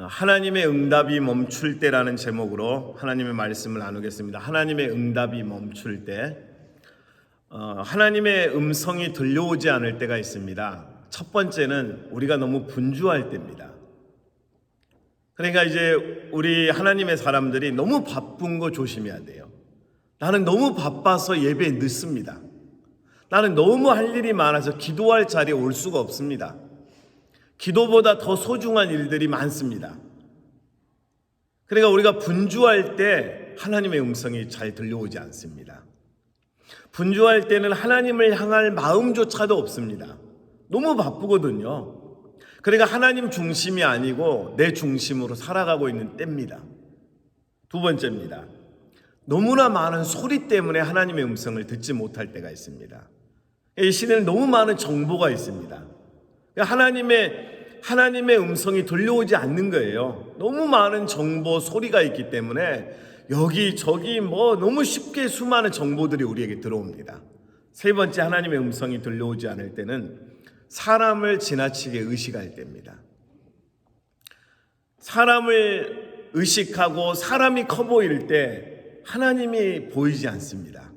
어, 하나님의 응답이 멈출 때라는 제목으로 하나님의 말씀을 나누겠습니다. 하나님의 응답이 멈출 때, 어, 하나님의 음성이 들려오지 않을 때가 있습니다. 첫 번째는 우리가 너무 분주할 때입니다. 그러니까 이제 우리 하나님의 사람들이 너무 바쁜 거 조심해야 돼요. 나는 너무 바빠서 예배에 늦습니다. 나는 너무 할 일이 많아서 기도할 자리에 올 수가 없습니다. 기도보다 더 소중한 일들이 많습니다. 그러니까 우리가 분주할 때 하나님의 음성이 잘 들려오지 않습니다. 분주할 때는 하나님을 향할 마음조차도 없습니다. 너무 바쁘거든요. 그러니까 하나님 중심이 아니고 내 중심으로 살아가고 있는 때입니다. 두 번째입니다. 너무나 많은 소리 때문에 하나님의 음성을 듣지 못할 때가 있습니다. 이 시대는 너무 많은 정보가 있습니다. 하나님의 하나님의 음성이 들려오지 않는 거예요. 너무 많은 정보 소리가 있기 때문에 여기 저기 뭐 너무 쉽게 수많은 정보들이 우리에게 들어옵니다. 세 번째 하나님의 음성이 들려오지 않을 때는 사람을 지나치게 의식할 때입니다. 사람을 의식하고 사람이 커 보일 때 하나님이 보이지 않습니다.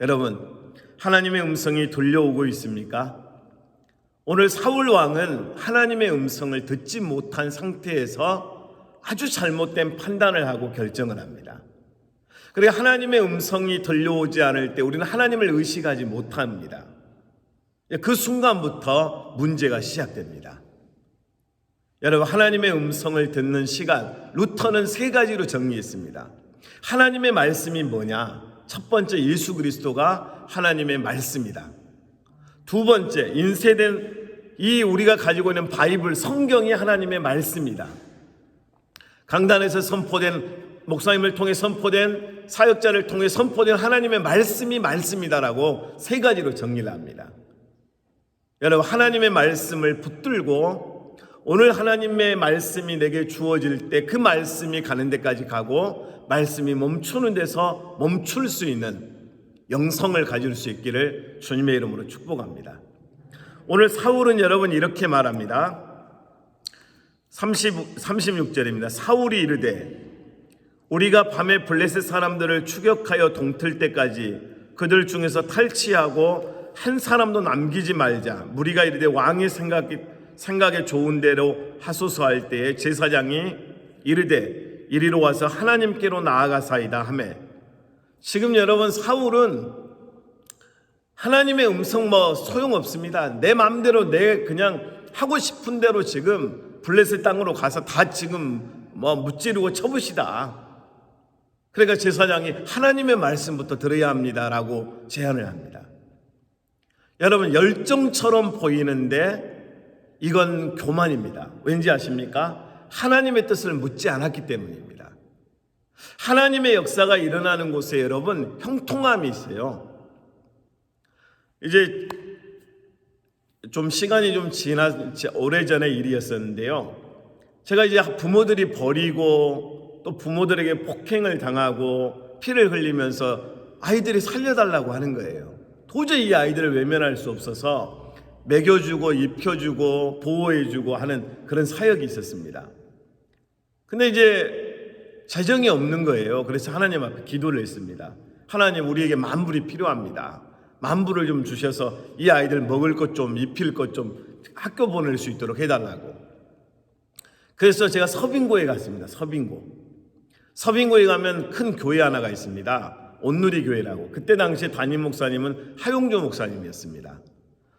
여러분, 하나님의 음성이 들려오고 있습니까? 오늘 사울 왕은 하나님의 음성을 듣지 못한 상태에서 아주 잘못된 판단을 하고 결정을 합니다. 그리고 하나님의 음성이 들려오지 않을 때 우리는 하나님을 의식하지 못합니다. 그 순간부터 문제가 시작됩니다. 여러분, 하나님의 음성을 듣는 시간, 루터는 세 가지로 정리했습니다. 하나님의 말씀이 뭐냐? 첫 번째, 예수 그리스도가 하나님의 말씀이다. 두 번째, 인쇄된 이 우리가 가지고 있는 바이블, 성경이 하나님의 말씀이다. 강단에서 선포된 목사님을 통해 선포된 사역자를 통해 선포된 하나님의 말씀이 말씀이다라고 세 가지로 정리를 합니다. 여러분, 하나님의 말씀을 붙들고 오늘 하나님의 말씀이 내게 주어질 때 그 말씀이 가는 데까지 가고 말씀이 멈추는 데서 멈출 수 있는 영성을 가질 수 있기를 주님의 이름으로 축복합니다. 오늘 사울은 여러분 이렇게 말합니다. 30, 36절입니다. 사울이 이르되 우리가 밤에 블레셋 사람들을 추격하여 동틀 때까지 그들 중에서 탈취하고 한 사람도 남기지 말자. 무리가 이르되 왕의 생각이 생각에 좋은 대로 하소서 할 때에 제사장이 이르되 이리로 와서 하나님께로 나아가사이다 하매 지금 여러분 사울은 하나님의 음성 뭐 소용없습니다. 내 마음대로 내 그냥 하고 싶은 대로 지금 블레셋 땅으로 가서 다 지금 뭐 무찌르고 쳐부시다. 그러니까 제사장이 하나님의 말씀부터 들어야 합니다라고 제안을 합니다. 여러분 열정처럼 보이는데 이건 교만입니다. 왠지 아십니까? 하나님의 뜻을 묻지 않았기 때문입니다. 하나님의 역사가 일어나는 곳에 여러분 형통함이 있어요. 이제 좀 시간이 좀 지나 오래 전의 일이었었는데요. 제가 이제 부모들이 버리고 또 부모들에게 폭행을 당하고 피를 흘리면서 아이들이 살려달라고 하는 거예요. 도저히 이 아이들을 외면할 수 없어서 먹여주고 입혀주고 보호해주고 하는 그런 사역이 있었습니다. 근데 이제 재정이 없는 거예요. 그래서 하나님 앞에 기도를 했습니다. 하나님 우리에게 만불이 필요합니다. 만불을 좀 주셔서 이 아이들 먹을 것 좀 입힐 것 좀 학교 보낼 수 있도록 해달라고. 그래서 제가 서빙고에 갔습니다. 서빙고. 서빙고에 가면 큰 교회 하나가 있습니다. 온누리 교회라고. 그때 당시에 담임 목사님은 하용조 목사님이었습니다.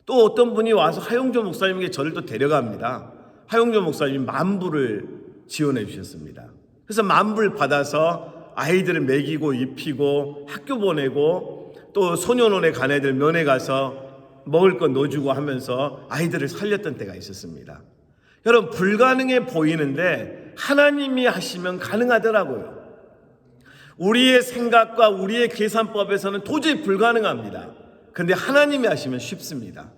또 어떤 분이 와서 하용조 목사님에게 저를 또 데려갑니다. 하용조 목사님이 만불을 지원해 주셨습니다. 그래서 만불 받아서 아이들을 먹이고 입히고 학교 보내고 또 소년원에 간 애들 면회 가서 먹을 거 넣어주고 하면서 아이들을 살렸던 때가 있었습니다. 여러분 불가능해 보이는데 하나님이 하시면 가능하더라고요. 우리의 생각과 우리의 계산법에서는 도저히 불가능합니다. 근데 하나님이 하시면 쉽습니다.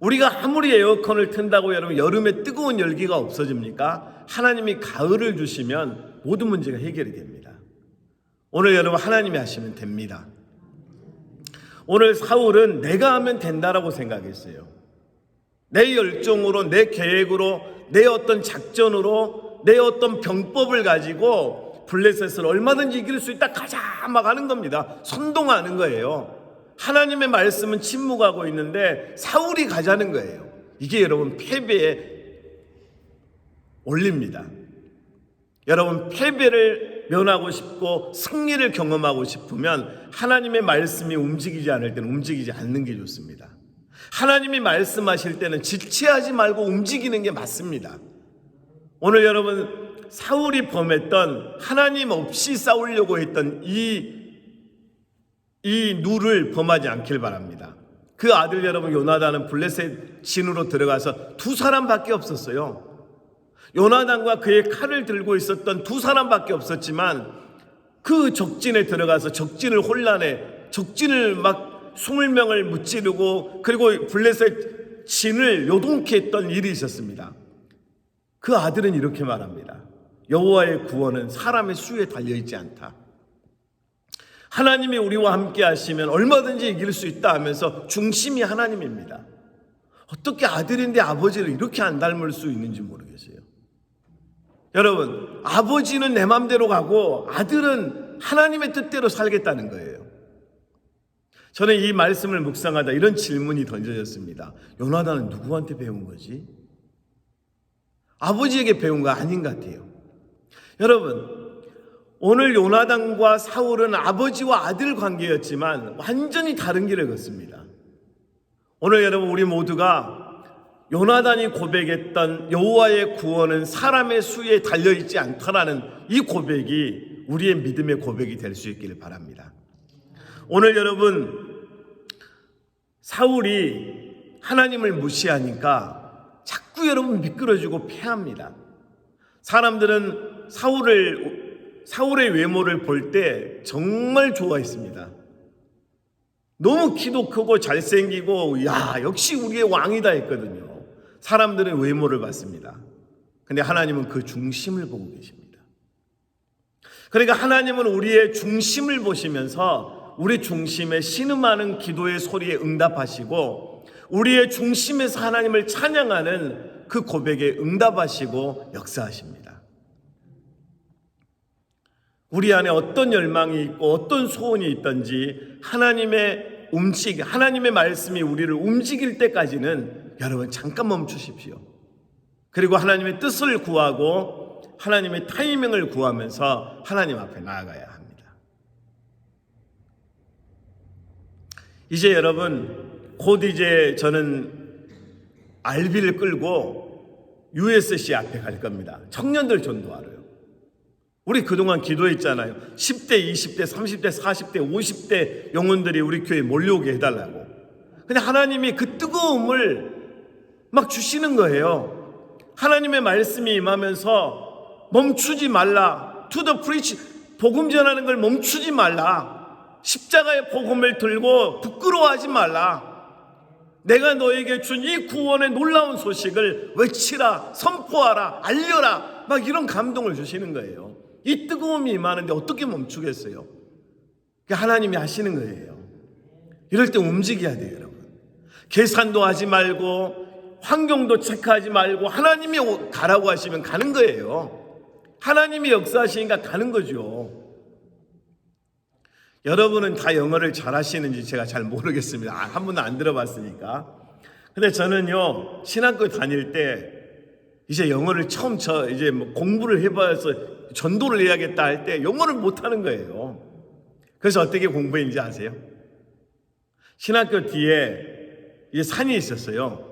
우리가 아무리 에어컨을 튼다고 여러분 여름에 뜨거운 열기가 없어집니까? 하나님이 가을을 주시면 모든 문제가 해결이 됩니다. 오늘 여러분 하나님이 하시면 됩니다. 오늘 사울은 내가 하면 된다라고 생각했어요. 내 열정으로, 내 계획으로, 내 어떤 작전으로 내 어떤 병법을 가지고 블레셋을 얼마든지 이길 수 있다 가자 막 하는 겁니다. 선동하는 거예요. 하나님의 말씀은 침묵하고 있는데 사울이 가자는 거예요. 이게 여러분 패배에 올립니다. 여러분 패배를 면하고 싶고 승리를 경험하고 싶으면 하나님의 말씀이 움직이지 않을 때는 움직이지 않는 게 좋습니다. 하나님이 말씀하실 때는 지체하지 말고 움직이는 게 맞습니다. 오늘 여러분 사울이 범했던 하나님 없이 싸우려고 했던 이, 이 누를 범하지 않길 바랍니다. 그 아들 여러분 요나단은 블레셋 진으로 들어가서 두 사람밖에 없었어요. 요나단과 그의 칼을 들고 있었던 두 사람밖에 없었지만 그 적진에 들어가서 적진을 혼란해 적진을 막 스물 명을 무찌르고 그리고 블레셋 진을 요동케 했던 일이 있었습니다. 그 아들은 이렇게 말합니다. 여호와의 구원은 사람의 수에 달려 있지 않다. 하나님이 우리와 함께 하시면 얼마든지 이길 수 있다 하면서 중심이 하나님입니다. 어떻게 아들인데 아버지를 이렇게 안 닮을 수 있는지 모르겠어요. 여러분, 아버지는 내 맘대로 가고 아들은 하나님의 뜻대로 살겠다는 거예요. 저는 이 말씀을 묵상하다 이런 질문이 던져졌습니다. 요나단은 누구한테 배운 거지? 아버지에게 배운 거 아닌 것 같아요. 여러분, 오늘 요나단과 사울은 아버지와 아들 관계였지만 완전히 다른 길을 걷습니다. 오늘 여러분 우리 모두가 요나단이 고백했던 여호와의 구원은 사람의 수에 달려 있지 않다라는 이 고백이 우리의 믿음의 고백이 될 수 있기를 바랍니다. 오늘 여러분 사울이 하나님을 무시하니까 자꾸 여러분 미끄러지고 패합니다. 사람들은 사울을 사울의 외모를 볼 때 정말 좋아했습니다. 너무 키도 크고 잘생기고 야 역시 우리의 왕이다 했거든요. 사람들은 외모를 봤습니다. 근데 하나님은 그 중심을 보고 계십니다. 그러니까 하나님은 우리의 중심을 보시면서 우리 중심에 신음하는 기도의 소리에 응답하시고 우리의 중심에서 하나님을 찬양하는 그 고백에 응답하시고 역사하십니다. 우리 안에 어떤 열망이 있고 어떤 소원이 있든지 하나님의 움직, 하나님의 말씀이 우리를 움직일 때까지는 여러분 잠깐 멈추십시오. 그리고 하나님의 뜻을 구하고 하나님의 타이밍을 구하면서 하나님 앞에 나아가야 합니다. 이제 여러분 곧 이제 저는 알비를 끌고 USC 앞에 갈 겁니다. 청년들 전도하러요. 우리 그동안 기도했잖아요. 10대, 20대, 30대, 40대, 50대 영혼들이 우리 교회에 몰려오게 해달라고. 근데 하나님이 그 뜨거움을 막 주시는 거예요. 하나님의 말씀이 임하면서 멈추지 말라. To the preach. 복음 전하는 걸 멈추지 말라. 십자가의 복음을 들고 부끄러워하지 말라. 내가 너에게 준 이 구원의 놀라운 소식을 외치라, 선포하라, 알려라. 막 이런 감동을 주시는 거예요. 이 뜨거움이 임하는데 어떻게 멈추겠어요? 하나님이 하시는 거예요. 이럴 때 움직여야 돼요, 여러분. 계산도 하지 말고, 환경도 체크하지 말고, 하나님이 가라고 하시면 가는 거예요. 하나님이 역사하시니까 가는 거죠. 여러분은 다 영어를 잘 하시는지 제가 잘 모르겠습니다. 아, 한 번도 안 들어봤으니까. 근데 저는요, 신학교 다닐 때, 이제 영어를 처음 저, 이제 뭐 공부를 해봐서 전도를 해야겠다 할 때 영어를 못하는 거예요. 그래서 어떻게 공부했는지 아세요? 신학교 뒤에 이제 산이 있었어요.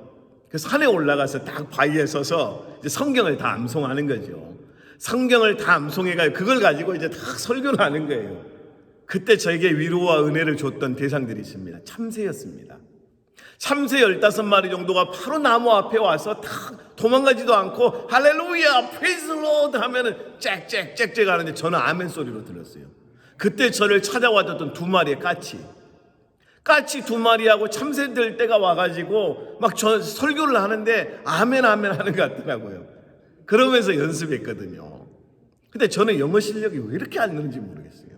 그 산에 올라가서 딱 바위에 서서 성경을 다 암송하는 거죠. 성경을 다 암송해가지고 그걸 가지고 이제 다 설교를 하는 거예요. 그때 저에게 위로와 은혜를 줬던 대상들이 있습니다. 참새였습니다. 참새 15마리 정도가 바로 나무 앞에 와서 탁 도망가지도 않고 할렐루야 프레이즈 로드 하면은 짹짹짹짹 하는데 저는 아멘 소리로 들었어요. 그때 저를 찾아왔던 두 마리의 까치. 까치 두 마리하고 참새 들 때가 와가지고 막 저 설교를 하는데 아멘 아멘 하는 것 같더라고요. 그러면서 연습했거든요. 근데 저는 영어 실력이 왜 이렇게 안 느는지 모르겠어요.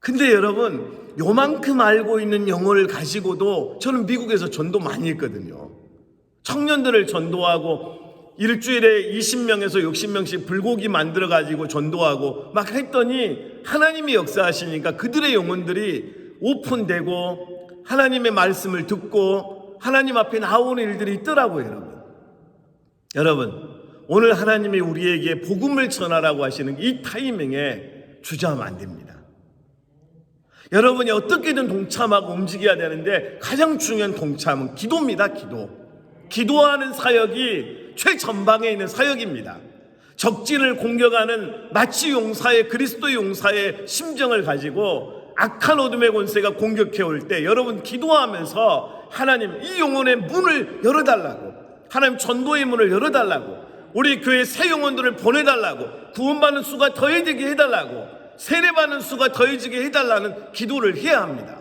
근데 여러분, 요만큼 알고 있는 영어를 가지고도 저는 미국에서 전도 많이 했거든요. 청년들을 전도하고 일주일에 20명에서 60명씩 불고기 만들어 가지고 전도하고 막 했더니 하나님이 역사하시니까 그들의 영혼들이 오픈되고 하나님의 말씀을 듣고 하나님 앞에 나오는 일들이 있더라고요, 여러분. 여러분, 오늘 하나님이 우리에게 복음을 전하라고 하시는 이 타이밍에 주저하면 안 됩니다. 여러분이 어떻게든 동참하고 움직여야 되는데 가장 중요한 동참은 기도입니다, 기도. 기도하는 사역이 최전방에 있는 사역입니다. 적진을 공격하는 마치 용사의 그리스도 용사의 심정을 가지고 악한 어둠의 권세가 공격해 올 때 여러분 기도하면서 하나님 이 영혼의 문을 열어달라고 하나님 전도의 문을 열어달라고 우리 교회 새 영혼들을 보내달라고 구원받는 수가 더해지게 해달라고 세례받는 수가 더해지게 해달라는 기도를 해야 합니다.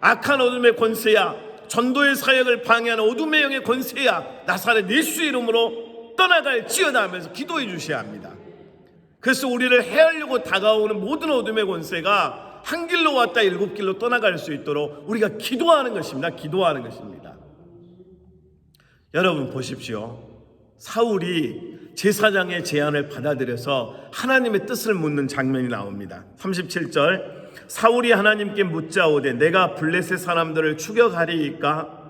악한 어둠의 권세야 전도의 사역을 방해하는 어둠의 영의 권세야 나사렛 예수 이름으로 떠나갈 지어다 하면서 기도해 주셔야 합니다. 그래서 우리를 해하려고 다가오는 모든 어둠의 권세가 한 길로 왔다 일곱 길로 떠나갈 수 있도록 우리가 기도하는 것입니다. 기도하는 것입니다. 여러분 보십시오. 사울이 제사장의 제안을 받아들여서 하나님의 뜻을 묻는 장면이 나옵니다. 37절 사울이 하나님께 묻자오되 내가 블레셋 사람들을 추격하리이까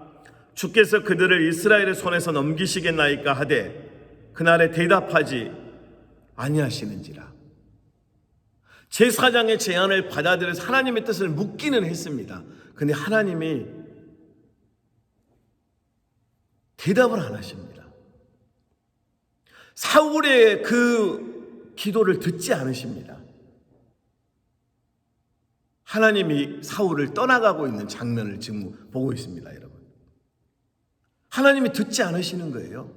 주께서 그들을 이스라엘의 손에서 넘기시겠나이까 하되 그날에 대답하지 아니하시는지라 제사장의 제안을 받아들여서 하나님의 뜻을 묻기는 했습니다. 근데 하나님이 대답을 안 하십니다. 사울의 그 기도를 듣지 않으십니다. 하나님이 사울을 떠나가고 있는 장면을 지금 보고 있습니다, 여러분. 하나님이 듣지 않으시는 거예요.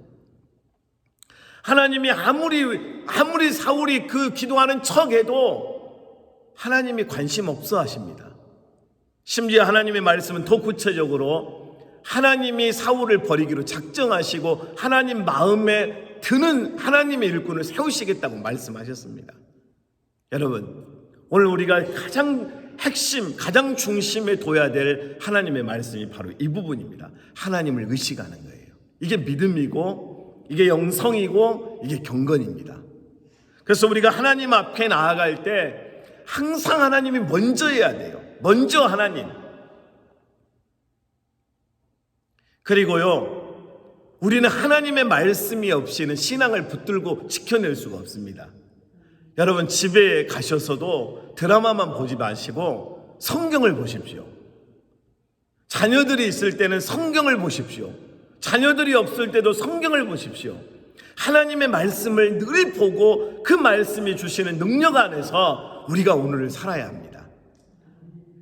하나님이 아무리 아무리 사울이 그 기도하는 척해도 하나님이 관심 없어 하십니다. 심지어 하나님의 말씀은 더 구체적으로 하나님이 사울을 버리기로 작정하시고 하나님 마음에 드는 하나님의 일꾼을 세우시겠다고 말씀하셨습니다. 여러분, 오늘 우리가 가장 핵심, 가장 중심에 둬야 될 하나님의 말씀이 바로 이 부분입니다. 하나님을 의식하는 거예요. 이게 믿음이고, 이게 영성이고, 이게 경건입니다. 그래서 우리가 하나님 앞에 나아갈 때 항상 하나님이 먼저 해야 돼요. 먼저 하나님. 그리고요, 우리는 하나님의 말씀이 없이는 신앙을 붙들고 지켜낼 수가 없습니다. 여러분, 집에 가셔서도 드라마만 보지 마시고 성경을 보십시오. 자녀들이 있을 때는 성경을 보십시오. 자녀들이 없을 때도 성경을 보십시오. 하나님의 말씀을 늘 보고 그 말씀이 주시는 능력 안에서 우리가 오늘을 살아야 합니다.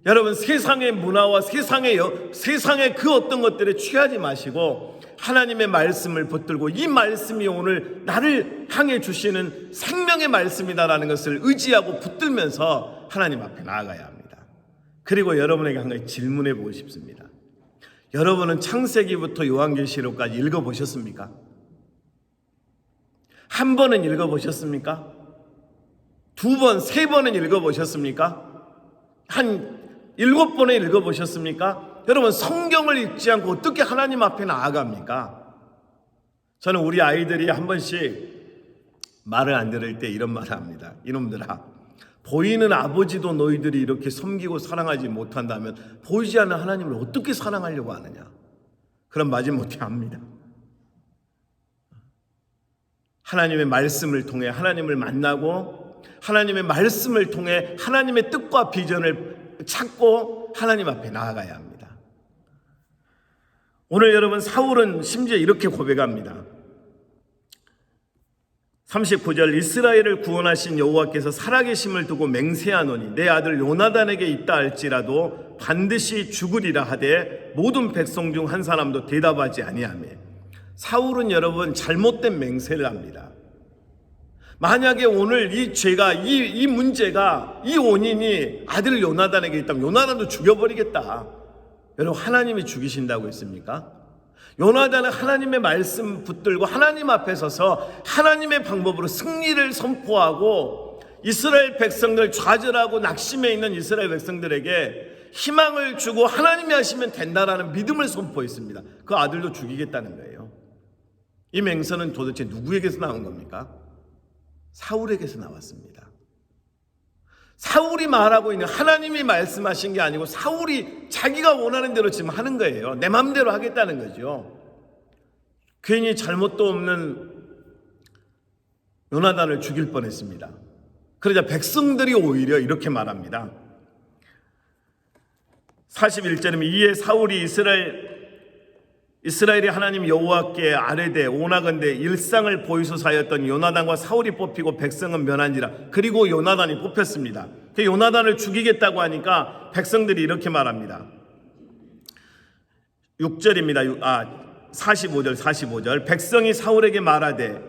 여러분 세상의 문화와 세상의 여, 세상의 그 어떤 것들에 취하지 마시고 하나님의 말씀을 붙들고 이 말씀이 오늘 나를 향해 주시는 생명의 말씀이다라는 것을 의지하고 붙들면서 하나님 앞에 나아가야 합니다. 그리고 여러분에게 한 가지 질문해 보고 싶습니다. 여러분은 창세기부터 요한계시록까지 읽어 보셨습니까? 한 번은 읽어 보셨습니까? 두 번, 세 번은 읽어 보셨습니까? 한 일곱 번에 읽어 보셨습니까? 여러분 성경을 읽지 않고 어떻게 하나님 앞에 나아갑니까? 저는 우리 아이들이 한 번씩 말을 안 들을 때 이런 말을 합니다. 이놈들아, 보이는 아버지도 너희들이 이렇게 섬기고 사랑하지 못한다면 보이지 않는 하나님을 어떻게 사랑하려고 하느냐? 그럼 마지못해 합니다. 하나님의 말씀을 통해 하나님을 만나고 하나님의 말씀을 통해 하나님의 뜻과 비전을 찾고 하나님 앞에 나아가야 합니다. 오늘 여러분 사울은 심지어 이렇게 고백합니다. 39절 이스라엘을 구원하신 여호와께서 살아계심을 두고 맹세하노니 내 아들 요나단에게 있다 할지라도 반드시 죽으리라 하되 모든 백성 중 한 사람도 대답하지 아니하며 사울은 여러분 잘못된 맹세를 합니다. 만약에 오늘 이 죄가 이, 이 문제가 이 원인이 아들 요나단에게 있다면 요나단도 죽여버리겠다. 여러분 하나님이 죽이신다고 했습니까? 요나단은 하나님의 말씀 붙들고 하나님 앞에 서서 하나님의 방법으로 승리를 선포하고 이스라엘 백성들 좌절하고 낙심해 있는 이스라엘 백성들에게 희망을 주고 하나님이 하시면 된다라는 믿음을 선포했습니다. 그 아들도 죽이겠다는 거예요. 이 맹세는 도대체 누구에게서 나온 겁니까? 사울에게서 나왔습니다. 사울이 말하고 있는 하나님이 말씀하신 게 아니고 사울이 자기가 원하는 대로 지금 하는 거예요. 내 마음대로 하겠다는 거죠. 괜히 잘못도 없는 요나단을 죽일 뻔했습니다. 그러자 백성들이 오히려 이렇게 말합니다. 41절이면 이에 사울이 이스라엘 이스라엘의 하나님 여호와께 아뢰되 오나건대 일상을 보이소사였던 요나단과 사울이 뽑히고 백성은 면한지라 그리고 요나단이 뽑혔습니다. 그 요나단을 죽이겠다고 하니까 백성들이 이렇게 말합니다. 6절입니다. 아 45절 45절 백성이 사울에게 말하되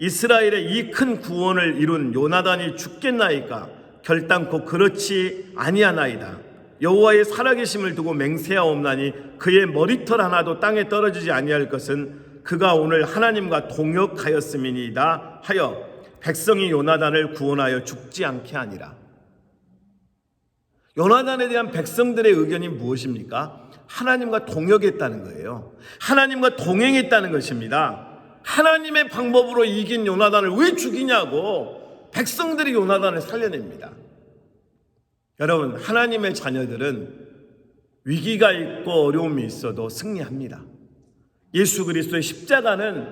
이스라엘의 이 큰 구원을 이룬 요나단이 죽겠나이까 결단코 그렇지 아니하나이다. 여호와의 살아계심을 두고 맹세하옵나니 그의 머리털 하나도 땅에 떨어지지 아니할 것은 그가 오늘 하나님과 동역하였음이니이다 하여 백성이 요나단을 구원하여 죽지 않게 하니라. 요나단에 대한 백성들의 의견이 무엇입니까? 하나님과 동역했다는 거예요. 하나님과 동행했다는 것입니다. 하나님의 방법으로 이긴 요나단을 왜 죽이냐고 백성들이 요나단을 살려냅니다. 여러분, 하나님의 자녀들은 위기가 있고 어려움이 있어도 승리합니다. 예수 그리스도의 십자가는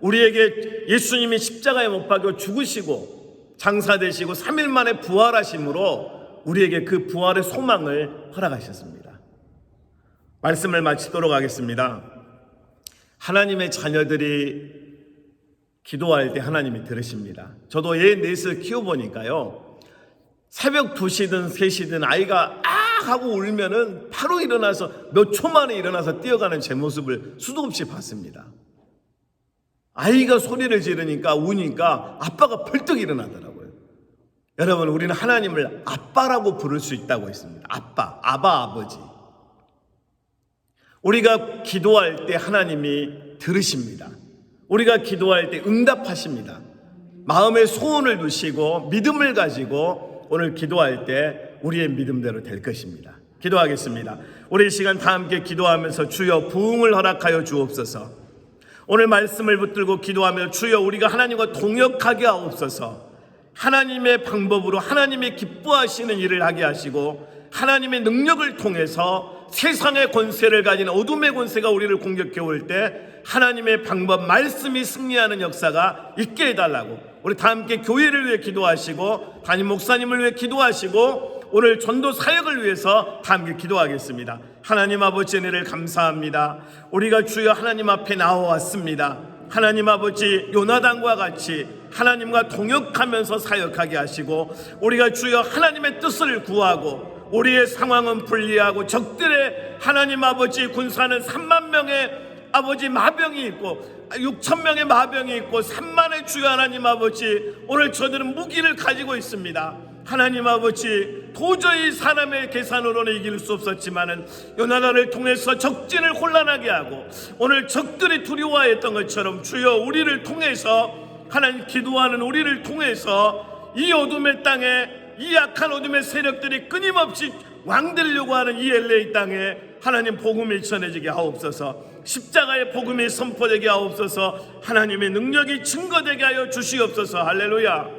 우리에게 예수님이 십자가에 못 박혀 죽으시고 장사되시고 3일 만에 부활하심으로 우리에게 그 부활의 소망을 허락하셨습니다. 말씀을 마치도록 하겠습니다. 하나님의 자녀들이 기도할 때 하나님이 들으십니다. 저도 얘 넷을 키워보니까요. 새벽 2시든 3시든 아이가 아 하고 울면은 바로 일어나서 몇 초 만에 일어나서 뛰어가는 제 모습을 수도 없이 봤습니다. 아이가 소리를 지르니까 우니까 아빠가 벌떡 일어나더라고요. 여러분, 우리는 하나님을 아빠라고 부를 수 있다고 했습니다. 아빠, 아바 아버지. 우리가 기도할 때 하나님이 들으십니다. 우리가 기도할 때 응답하십니다. 마음에 소원을 두시고 믿음을 가지고 오늘 기도할 때 우리의 믿음대로 될 것입니다. 기도하겠습니다. 우리 이 시간 다 함께 기도하면서 주여 부흥을 허락하여 주옵소서. 오늘 말씀을 붙들고 기도하며 주여 우리가 하나님과 동역하게 하옵소서. 하나님의 방법으로 하나님의 기뻐하시는 일을 하게 하시고 하나님의 능력을 통해서 세상의 권세를 가진 어둠의 권세가 우리를 공격해 올 때 하나님의 방법 말씀이 승리하는 역사가 있게 해달라고 우리 다 함께 교회를 위해 기도하시고 담임 목사님을 위해 기도하시고 오늘 전도 사역을 위해서 다 함께 기도하겠습니다. 하나님 아버지 은혜를 감사합니다. 우리가 주여 하나님 앞에 나와왔습니다. 하나님 아버지 요나단과 같이 하나님과 동역하면서 사역하게 하시고 우리가 주여 하나님의 뜻을 구하고 우리의 상황은 불리하고 적들의 하나님 아버지 군사는 3만 명의 아버지 마병이 있고 6천 명의 마병이 있고 3만의 주여 하나님 아버지 오늘 저들은 무기를 가지고 있습니다. 하나님 아버지 도저히 사람의 계산으로는 이길 수 없었지만은 요나단을 통해서 적진을 혼란하게 하고 오늘 적들이 두려워했던 것처럼 주여 우리를 통해서 하나님 기도하는 우리를 통해서 이 어둠의 땅에 이 약한 어둠의 세력들이 끊임없이 왕되려고 하는 이 LA 땅에 하나님 복음이 전해지게 하옵소서 십자가의 복음이 선포되게 하옵소서. 하나님의 능력이 증거되게 하여 주시옵소서. 할렐루야